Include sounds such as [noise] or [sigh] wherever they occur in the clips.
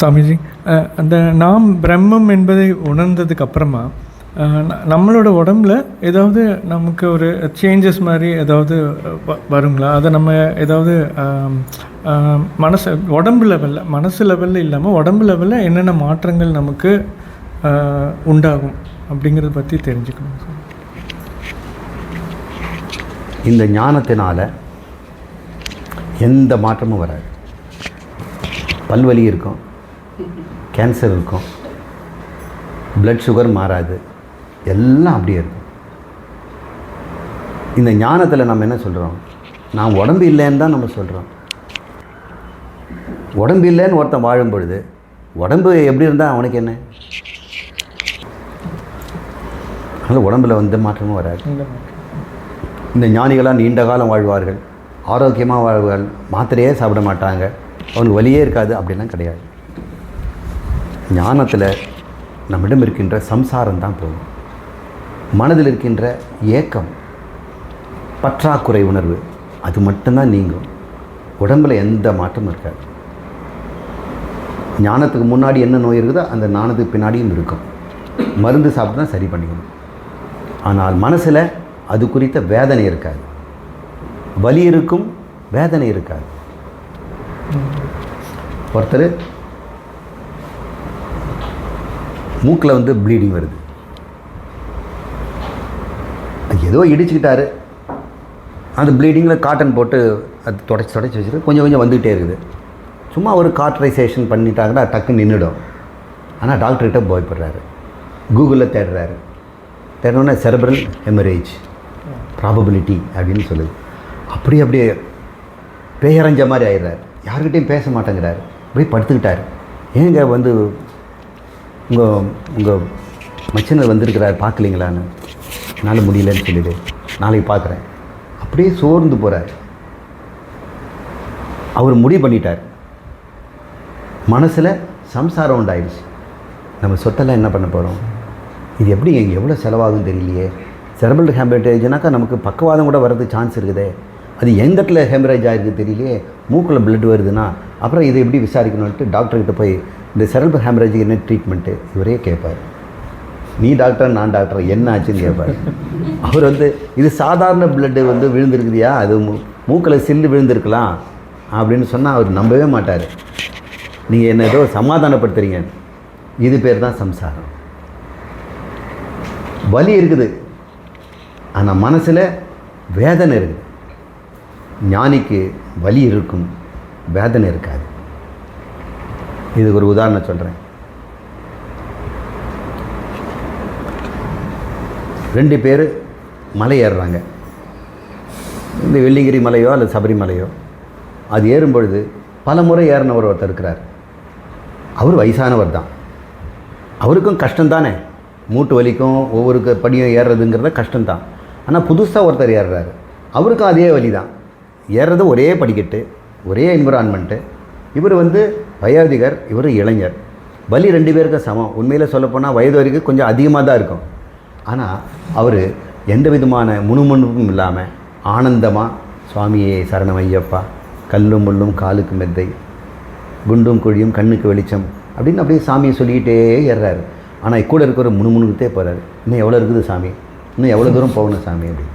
சாமிஜி அந்த நாம் பிரம்மம் என்பதை உணர்ந்ததுக்கு அப்புறமா நம்மளோட உடம்புல ஏதாவது நமக்கு ஒரு சேஞ்சஸ் மாதிரி ஏதாவது வருங்களா? அதை நம்ம ஏதாவது மனசு உடம்பு லெவலில் மனசு லெவலில் இல்லாமல் உடம்பு லெவலில் என்னென்ன மாற்றங்கள் நமக்கு உண்டாகும் அப்படிங்கிறத பற்றி தெரிஞ்சுக்கணும் சார் இந்த ஞானத்தினால் எந்த மாற்றமும் வராது. பல்வலி இருக்கும். கேன்சர் இருக்கும். பிளட் சுகர் மாறாது. எல்லாம் அப்படியே இருக்கும். இந்த ஞானத்தில் நம்ம என்ன சொல்கிறோம் நான் உடம்பு இல்லைன்னு தான் நம்ம சொல்கிறோம் உடம்பு இல்லைன்னு ஒருத்தன் வாழும் பொழுது உடம்பு எப்படி இருந்தால் அவனுக்கு என்ன? அதனால் உடம்புல வந்து மாற்றமும் வராது. இந்த இந்த ஞானிகளாக நீண்ட காலம் வாழ்வார்கள். ஆரோக்கியமாக வாழ்வார்கள். மாத்திரையே சாப்பிட மாட்டாங்க. அவனுக்கு வலியே இருக்காது. அப்படிலாம் கிடையாது. ஞானத்தில் நம்மிடம் இருக்கின்ற சம்சாரம் தான் போகும் மனதில் இருக்கின்ற ஏக்கம் பற்றாக்குறை உணர்வு அது மட்டும்தான் நீங்கும். உடம்பில் எந்த மாற்றமும் இருக்காது. ஞானத்துக்கு முன்னாடி என்ன நோய் இருக்குதோ அந்த ஞானத்துக்கு பின்னாடியும் இருக்கும். மருந்து சாப்பிட்டு தான் சரி பண்ணிக்கணும். ஆனால் மனசில் அது குறித்த வேதனை இருக்காது. வலி இருக்கும் வேதனை இருக்காது. ஒருத்தர் மூக்கில் வந்து ப்ளீடிங் வருது. ஏதோ இடிச்சுக்கிட்டாரு. அந்த ப்ளீடிங்கில் காட்டன் போட்டு அது தொடச்சி தொடச்சி வச்சுட்டு கொஞ்சம் கொஞ்சம் வந்துக்கிட்டே இருக்குது. சும்மா ஒரு காட்ரைசேஷன் பண்ணிட்டாங்கன்னா டக்குன்னு நின்றுடும். ஆனால் டாக்டர்கிட்ட பயப்படுறாரு. கூகுளில் தேடுறாரு. தேடணுன்னா செரபரல் ஹெமரேஜ் ப்ராபபிலிட்டி அப்படின்னு சொல்லுது. அப்படி அப்படியே பேயறைஞ்ச மாதிரி ஆயிடுறாரு. யாருக்கிட்டையும் பேச மாட்டேங்கிறாரு. அப்படியே படுத்துக்கிட்டார். ஏங்க வந்து உங்கள் உங்கள் மச்சினர் வந்திருக்கிறார் பார்க்கலீங்களான்னு? என்னால் முடியலன்னு சொல்லிடு. நாளைக்கு பார்க்குறேன். அப்படியே சோர்ந்து போகிறார் அவர் முடிவு பண்ணிட்டார். மனசில் சம்சாரம் உண்டாயிடுச்சு. நம்ம சொத்தெல்லாம் என்ன பண்ண போகிறோம் இது எப்படி எங்கே எவ்வளோ செலவாகும் தெரியலையே. செரபிள் ஹேம்பரேஜ்னாக்கா நமக்கு பக்கவாதம் கூட வர்றதுக்கு சான்ஸ் இருக்குதே. அது எந்த இடத்துல ஹேமரேஜ் ஆகிருக்கு தெரியலையே. மூக்கில் பிளட் வருதுன்னா அப்புறம் இதை எப்படி விசாரிக்கணும்ட்டு டாக்டர்கிட்ட போய் இந்த செரபல் ஹேமரேஜுக்கு என்ன ட்ரீட்மெண்ட்டு இவரே கேட்பார் நீ டாக்டர் நான் டாக்டர் என்ன ஆச்சுன்னு கேட்பார் [laughs] அவர் வந்து இது சாதாரண பிளட்டு வந்து விழுந்திருக்குதியா? அது மூ மூக்கில் சில்லு விழுந்திருக்கலாம் அப்படின்னு சொன்னால் அவர் நம்பவே மாட்டார். நீங்கள் என்ன ஏதோ சமாதானப்படுத்துறீங்க. இது பேர் தான் சம்சாரம். வலி இருக்குது. ஆனால் மனசில் வேதனை இருக்குது. ஞானிக்கு வலி இருக்கும். வேதனை இருக்காது. இதுக்கு ஒரு உதாரணம் சொல்கிறேன் ரெண்டு பேர் மலை ஏறுறாங்க. இந்த வெள்ளிங்கிரி மலையோ அல்லது சபரிமலையோ அது ஏறும் பொழுது பல முறை ஏறினவர் ஒருத்தர் இருக்கிறார். அவர் வயசானவர் தான். அவருக்கும் கஷ்டம் தானே. மூட்டு வலிக்கும் ஒவ்வொரு படியும் ஏறுறதுங்கிறத கஷ்டம்தான் ஆனால் புதுசாக ஒருத்தர் ஏறுறாரு. அவருக்கும் அதே வழி தான் ஏறுறது ஒரே படிக்கட்டு ஒரே என்விரான்மெண்ட்டு இவர் வந்து வயோதிகர் இவர் இளைஞர். வலி ரெண்டு பேருக்கும் சமம். உண்மையில் சொல்லப்போனால் வயது வரைக்கும் கொஞ்சம் அதிகமாக தான் இருக்கும். ஆனால் அவர் எந்த விதமான முணுமுணுப்பும் இல்லாமல் ஆனந்தமாக சுவாமியே சரணம் ஐயப்பா கல்லும் முள்ளும் காலுக்கு மெத்தை குண்டும் குழியும் கண்ணுக்கு வெளிச்சம் அப்படின்னு அப்படியே சாமியை சொல்லிக்கிட்டே ஏறுறாரு. ஆனால் கூட இருக்கிற முணுமுணுக்கிட்டே போகிறாரு இன்னும் எவ்வளோ இருக்குது சாமி? இன்னும் எவ்வளோ தூரம் போகணும் சாமி அப்படி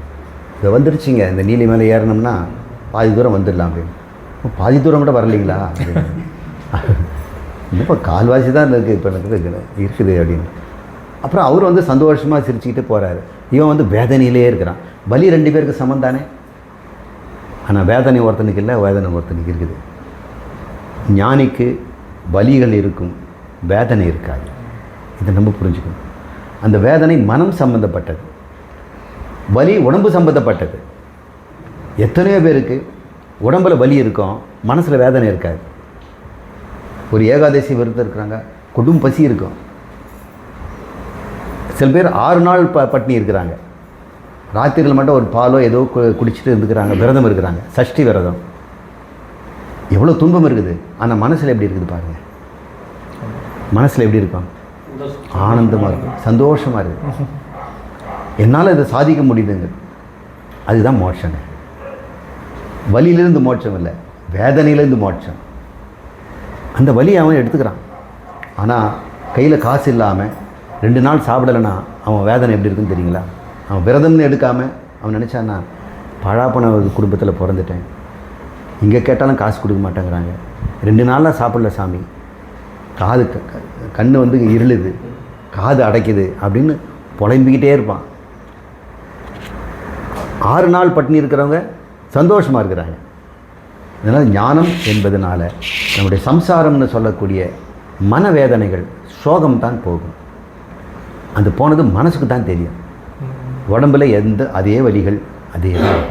இதை வந்துருச்சிங்க. இந்த நீலி மேலே ஏறினோம்னா பாதி தூரம் வந்துடலாம் அப்படின்னு. பாதி தூரம் கூட வரலைங்களா அப்படின்னு. இப்போ கால்வாசி தான் இருக்குது இப்போ எனக்கு இருக்குது இருக்குது அப்படின்னு. அப்புறம் அவர் வந்து சந்தோஷமாக சிரிச்சுக்கிட்டு போகிறாரு இவன் வந்து வேதனையிலே இருக்கிறான். பலி ரெண்டு பேருக்கு சமம் தானே? ஆனால் வேதனை ஒருத்தனுக்கு இல்லை வேதனை ஒருத்தனுக்கு இருக்குது. ஞானிக்கு வலிகள் இருக்கும் வேதனை இருக்காது. இதை நம்ம புரிஞ்சுக்கணும். அந்த வேதனை மனம் சம்பந்தப்பட்டது. வலி உடம்பு சம்பந்தப்பட்டது. எத்தனையோ பேருக்கு உடம்பில் வலி இருக்கும் மனசில் வேதனை இருக்காது. ஒரு ஏகாதசி விரதம் இருக்கிறாங்க. கொடும் பசி இருக்கும். சில பேர் ஆறு நாள் ப பட்னி இருக்கிறாங்க. ராத்திரியில் மட்டும் ஒரு பாலோ ஏதோ கு- குடிச்சிட்டு இருந்துக்கிறாங்க. விரதம் இருக்கிறாங்க. சஷ்டி விரதம். எவ்வளோ துன்பம் இருக்குது. ஆனால் மனசில் எப்படி இருக்குது பாருங்கள் மனசில் எப்படி இருக்கும்? ஆனந்தமாக இருக்கும். சந்தோஷமாக இருக்குது என்னால் இதை சாதிக்க முடியுதுங்க. அதுதான் மோட்சங்க. வலியிலிருந்து மோட்சம் இல்லை. வேதனையிலேருந்து மோட்சம். அந்த வலி அவன் எடுத்துக்கிறான். ஆனால் கையில் காசு இல்லாமல் ரெண்டு நாள் சாப்பிடலைன்னா அவன் வேதனை எப்படி இருக்குன்னு தெரியுங்களா? அவன் விரதம்னு எடுக்காமல் அவன் நினச்சான்னா பழாப்பன குடும்பத்தில் பிறந்துட்டேன். இங்கே கேட்டாலும் காசு கொடுக்க மாட்டேங்கிறாங்க. ரெண்டு நாளாக சாப்பிடல சாமி. காது க- க- கண்ணு வந்து இருளுது. காது அடைக்குது அப்படின்னு புலம்பிக்கிட்டே இருப்பான். ஆறு நாள் பட்டினி இருக்கிறவங்க சந்தோஷமாக இருக்கிறாங்க. அதனால் ஞானம் என்பதனால நம்முடைய சம்சாரம்னு சொல்லக்கூடிய மனவேதனைகள் சோகம் தான் போகும். அது போனது மனசுக்கு தான் தெரியும். உடம்புல எந்த அதே வழிகள் அதே தான்